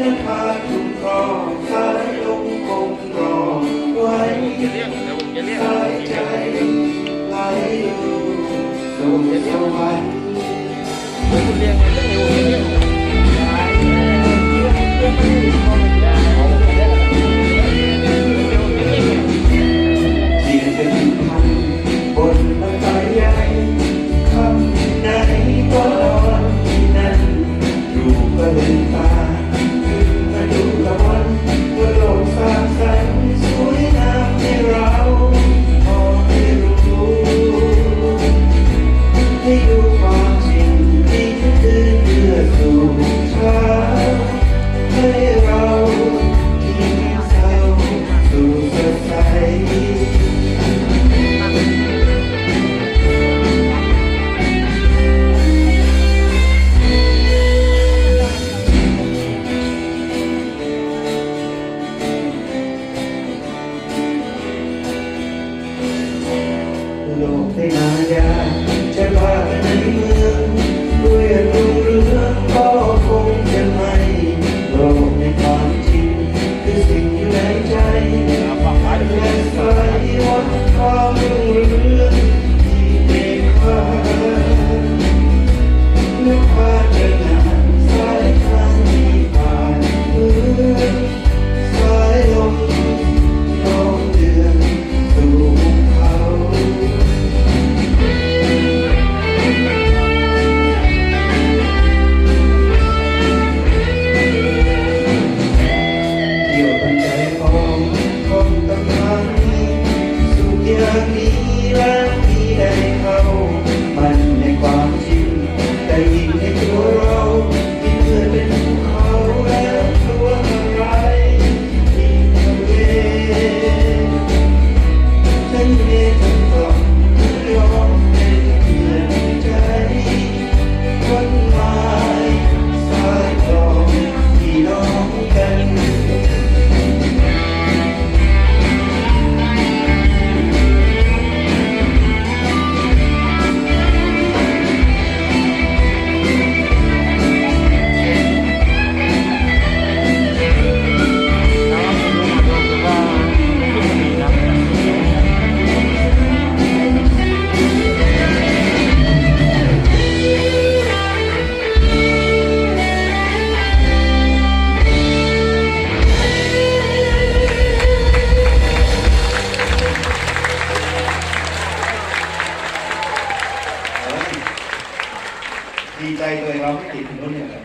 นั้นพาคุ้มครองสายลมคงรอไว้สายใจไหลอยู่สู่สวรรค์ လို့သိနိုင်ကြချက်ပါတဲ့ ดีใจเลยเราไม่ติดถึนู้นเนี่ย